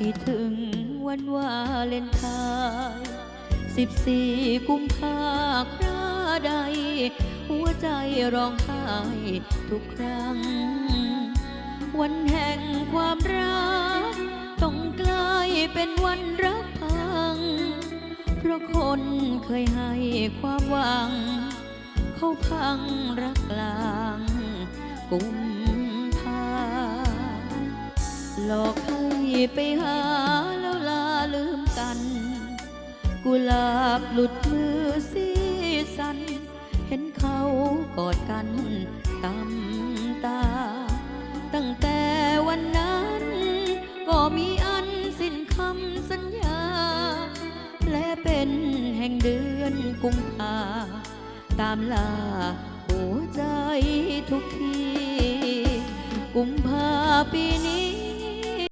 ให้ถึงวันวาเลนไทน์สิบสี่กุมภาคราใด หัวใจร้องไห้ทุกครั้ง วันแห่งความรัก ต้องกลายเป็นวันรักพัง เพราะคนเคยให้ความหวัง เขาพังรักกลางกุม หลอกให้ไปหาแล้วลาลืมกัน กุหลาบหลุดมือสีสัน เห็นเขากอดกันตำตา ตั้งแต่วันนั้น ก็มีอันสิ้นคำสัญญา และเป็นแห่งเดือนกุมภาตามลาหัวใจทุกที กุมภาปีนี้